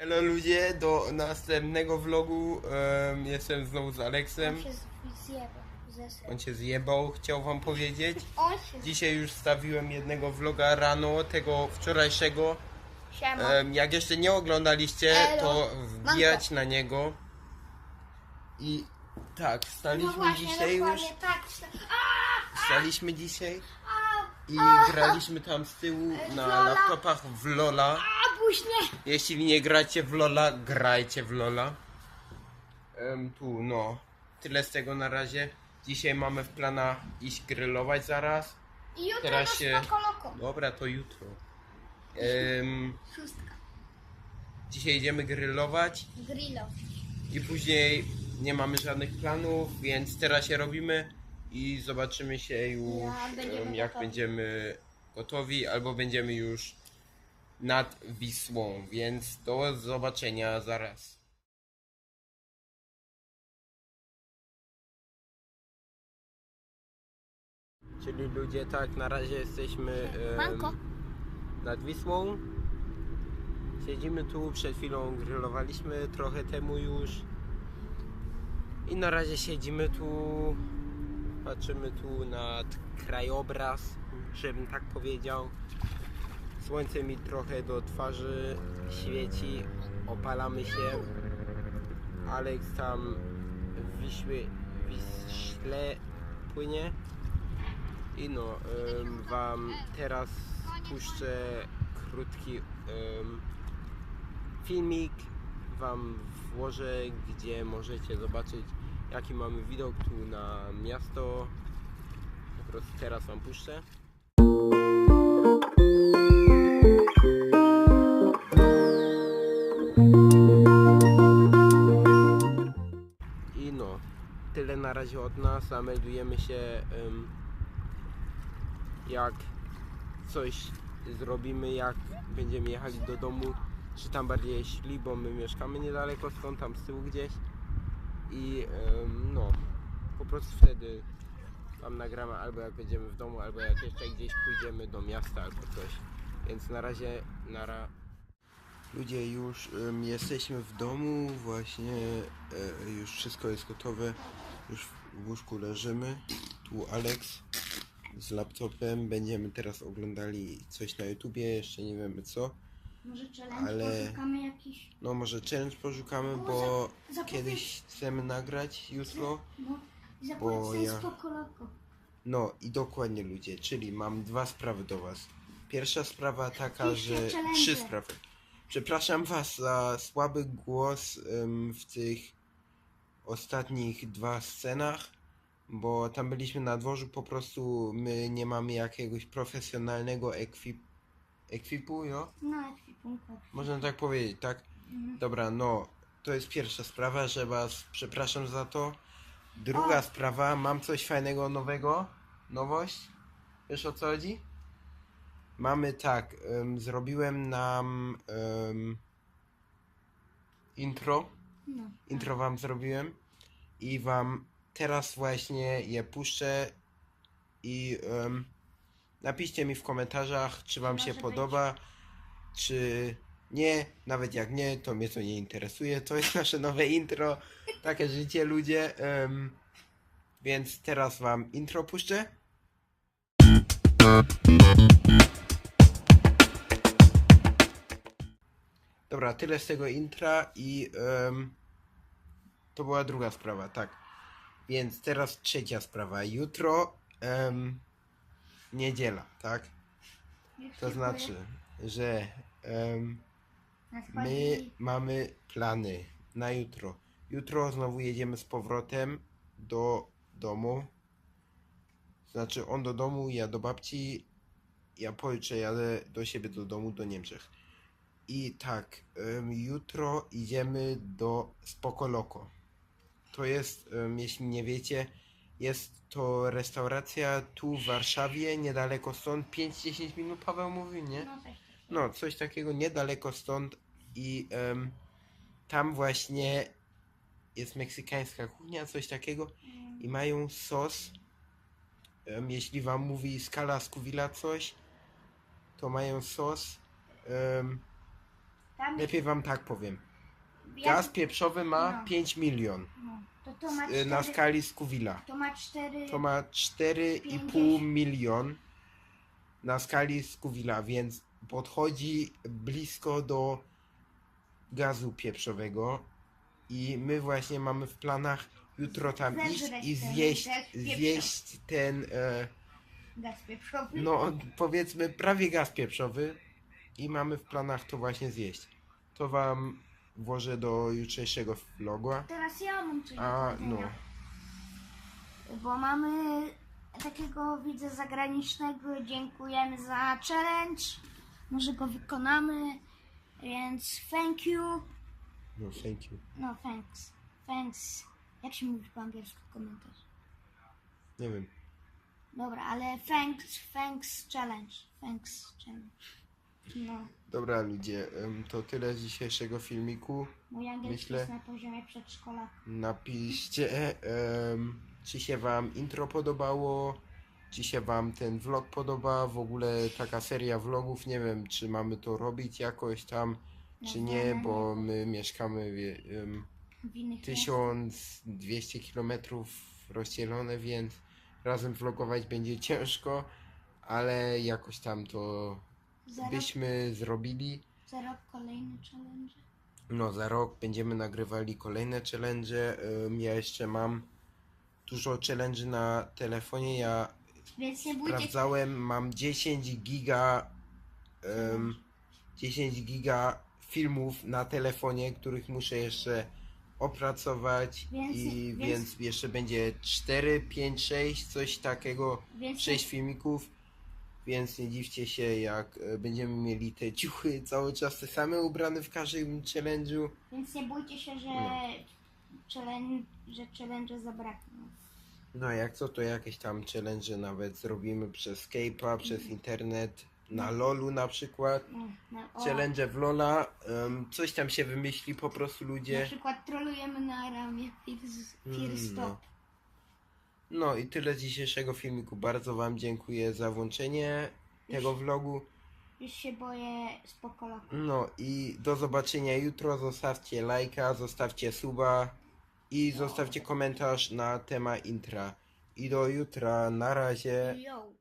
Hello ludzie, do następnego vlogu em, jestem znowu z Aleksem. On się zjebał. Zesrał. On się zjebał, chciał wam powiedzieć. On się Dzisiaj już stawiłem jednego vloga rano, tego wczorajszego. Siema. Em, jak jeszcze nie oglądaliście, Elo. to wbijać na niego. I tak, no wstaliśmy właśnie, dzisiaj już. dokładnie tak. Wstaliśmy dzisiaj i graliśmy tam z tyłu na Lola. laptopach w Lola. Buźnie. Jeśli nie gracie w Lola, grajcie w Lola. Em, tu, no. Tyle z tego na razie. Dzisiaj mamy w planach iść grillować zaraz. I jutro Teraz się-. Dobra, to jutro. Em, Szóstka. dzisiaj idziemy grillować Grillo. i później nie mamy żadnych planów, więc teraz się robimy i zobaczymy się już Jak będziemy em, jak gotowi. będziemy gotowi albo będziemy już nad Wisłą, więc do zobaczenia zaraz. Czyli ludzie, tak, na razie jesteśmy em, Manko. nad Wisłą. Siedzimy tu, przed chwilą grillowaliśmy trochę temu już. I na razie siedzimy tu, patrzymy tu nad krajobraz, żebym tak powiedział. Słońce mi trochę do twarzy świeci, opalamy się. Aleks tam w Wiśle, Wiśle płynie. I no, em, wam teraz puszczę krótki em, filmik. Wam włożę, gdzie możecie zobaczyć, jaki mamy widok tu na miasto. Po prostu teraz wam puszczę. Razie od nas. Zameldujemy się jak coś zrobimy, jak będziemy jechali do domu, czy tam bardziej szli, bo my mieszkamy niedaleko stąd, tam z tyłu gdzieś. I no, po prostu wtedy wam nagramy albo jak będziemy w domu, albo jak jeszcze gdzieś pójdziemy do miasta albo coś. Więc na razie, nara. Ludzie, już em, jesteśmy w domu, właśnie e, już wszystko jest gotowe, już w łóżku leżymy. Tu Alex z laptopem, będziemy teraz oglądali coś na YouTubie, jeszcze nie wiemy co. Może challenge Ale- poszukamy jakiś. No może challenge poszukamy, bo za- kiedyś chcemy nagrać jutro. No, Bo ja-. No i dokładnie ludzie, czyli mam dwa sprawy do was. Pierwsza sprawa taka, Piszcie że challenge. trzy sprawy. Przepraszam was za słaby głos em, w tych ostatnich dwa scenach, bo tam byliśmy na dworzu, po prostu my nie mamy jakiegoś profesjonalnego ekwip ekwipu, jo? No, ekwipunku. Można tak powiedzieć, tak? Mhm. Dobra, no, to jest pierwsza sprawa, że was przepraszam za to. Druga O. sprawa, mam coś fajnego nowego. Nowość. Wiesz o co chodzi? Mamy tak, em, zrobiłem nam em, intro. No. Intro wam zrobiłem i wam teraz właśnie je puszczę i em, napiszcie mi w komentarzach, czy wam się podoba, czy nie. Nawet jak nie, to mnie to nie interesuje. To jest nasze nowe intro. Takie życie ludzie. em, więc teraz wam intro puszczę. Dobra, tyle z tego intra i em, to była druga sprawa, tak. Więc teraz trzecia sprawa. Jutro em, niedziela, tak? To znaczy, że poje- my mamy plany na jutro. Jutro znowu jedziemy z powrotem do domu. Znaczy on do domu, ja do babci. Ja pojutrze jadę do siebie do domu, do Niemczech. I tak, em, jutro idziemy do Spokoloko. To jest, em, jeśli nie wiecie, jest to restauracja tu w Warszawie, niedaleko stąd. 5-10 minut Paweł mówił, nie? No, coś. No, coś takiego niedaleko stąd i em, tam właśnie jest meksykańska kuchnia, coś takiego i mają sos. Em, jeśli wam mówi skala Scoville'a coś, to mają sos. em, Tam Lepiej wam tak powiem. Gaz pieprzowy ma No. 5 milion No, to to ma y, cztery, na skali Scoville'a. To ma cztery... To ma 4,5 Pięćdziesiąt. milion na skali Scoville'a, więc podchodzi blisko do gazu pieprzowego i my właśnie mamy w planach jutro tam Zeżreć iść i ten zjeść, gaz pieprzowy. zjeść ten, e, Gaz pieprzowy. no powiedzmy prawie gaz pieprzowy i mamy w planach to właśnie zjeść. To wam włożę do jutrzejszego vloga. Teraz ja mam coś A, do no. Bo mamy takiego widza zagranicznego. Dziękujemy za challenge. Może go wykonamy. Więc thank you. No, thank you. No, thanks. Thanks. Jak się mówi po angielsku komentarz? Nie wiem. Dobra, ale thanks, thanks challenge. Thanks challenge. No, Dobra ludzie, em, to tyle z dzisiejszego filmiku. mój angielski Myślę- jest na poziomie przedszkola. Napiszcie, em, czy się wam intro podobało, czy się wam ten vlog podoba, w ogóle taka seria vlogów, nie wiem, czy mamy to robić jakoś tam, czy nie, bo my mieszkamy wie, em, W innych 1200 km rozdzielone, więc razem vlogować będzie ciężko, ale jakoś tam to Za byśmy zrobili. za rok kolejny challenge. No, za rok będziemy nagrywali kolejne challenge. Ym, Ja jeszcze mam dużo challenge na telefonie. Ja Więc nie bójcie sprawdzałem, mam 10 giga ym, 10 giga filmów na telefonie, których muszę jeszcze opracować Więc- i więc- więc jeszcze będzie 4, 5, 6, coś takiego, Więc 6 filmików. Więc nie dziwcie się, jak e, będziemy mieli te ciuchy cały czas te same ubrane w każdym challenge'u. Więc nie bójcie się, że, No. challenge, że challenge zabrakną. No jak co, to jakieś tam challenge nawet zrobimy przez Skype'a, przez internet, na LoLu na przykład. No, no, Challenge w LoLa, em, coś tam się wymyśli po prostu Na ludzie. przykład trolujemy na ramię First, Mm, first no. Stop. No i tyle z dzisiejszego filmiku. Bardzo wam dziękuję za włączenie tego vlogu. Już się boję spokojnie. No i do zobaczenia jutro. Zostawcie lajka, zostawcie suba i zostawcie komentarz na temat intra. I do jutra. Na razie. Yo.